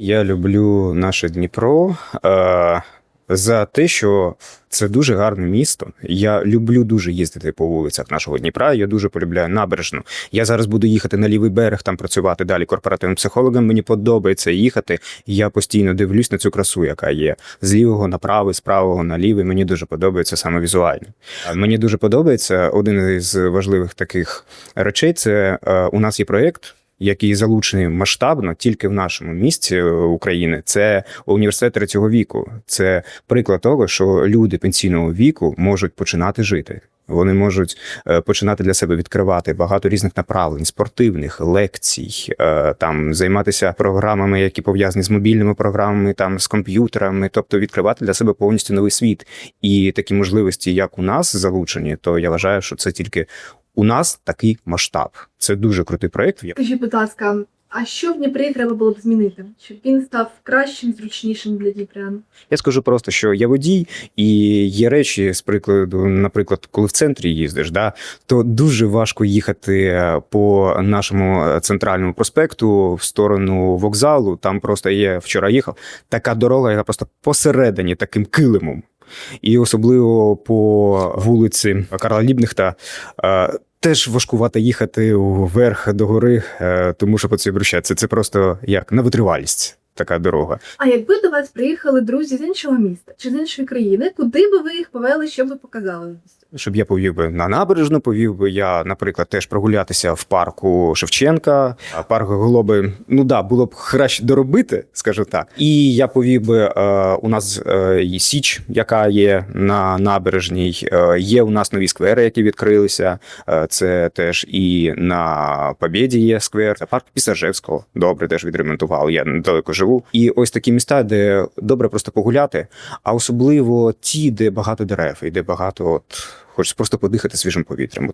Я люблю наше Дніпро е, за те, що це дуже гарне місто. Я люблю дуже їздити по вулицях нашого Дніпра. Я дуже полюбляю набережну. Я зараз буду їхати на лівий берег, там працювати далі корпоративним психологом. Мені подобається їхати. Я постійно дивлюсь на цю красу, яка є з лівого на правий, з правого на лівий. Мені дуже подобається саме візуально. Мені дуже подобається один із важливих таких речей. Це е, у нас є проєкт який залучений масштабно тільки в нашому місті е, України, це університет третього віку. Це приклад того, що люди пенсійного віку можуть починати жити. Вони можуть е, починати для себе відкривати багато різних направлень, спортивних лекцій, е, там займатися програмами, які пов'язані з мобільними програмами, там з комп'ютерами, тобто відкривати для себе повністю новий світ. І такі можливості, як у нас залучені, то я вважаю, що це тільки у нас такий масштаб. Це дуже крутий проєкт. Скажіть, будь ласка, а що в Дніпрі треба було б змінити, щоб він став кращим, зручнішим для дніпрян? Я скажу просто, що я водій, і є речі з прикладу, наприклад, коли в центрі їздиш, да, то дуже важко їхати по нашому центральному проспекту в сторону вокзалу. Там просто є вчора їхав така дорога, яка просто посередині таким килимом. І особливо по вулиці Карла Лібнехта. е, Теж важкувато їхати вверх до гори, е, тому що по цій брущатці. це просто як на витривалість така дорога. А якби до вас приїхали друзі з іншого міста чи з іншої країни, куди би ви їх повели, що ви показали? Щоб я повів би на набережну, повів би я, наприклад, теж прогулятися в парку Шевченка. А парк Голоби, ну да, було б краще доробити, скажу так. І я повів би е, у нас е, і Січ, яка є на набережній. Е, є у нас нові сквери, які відкрилися. Е, це теж і на Побєді є сквер. Це парк Пісажевського. Добре, теж відремонтували. Я недалеко живу. І ось такі міста, де добре просто погуляти, а особливо ті, де багато дерев і де багато от. Хочеш просто подихати свіжим повітрям.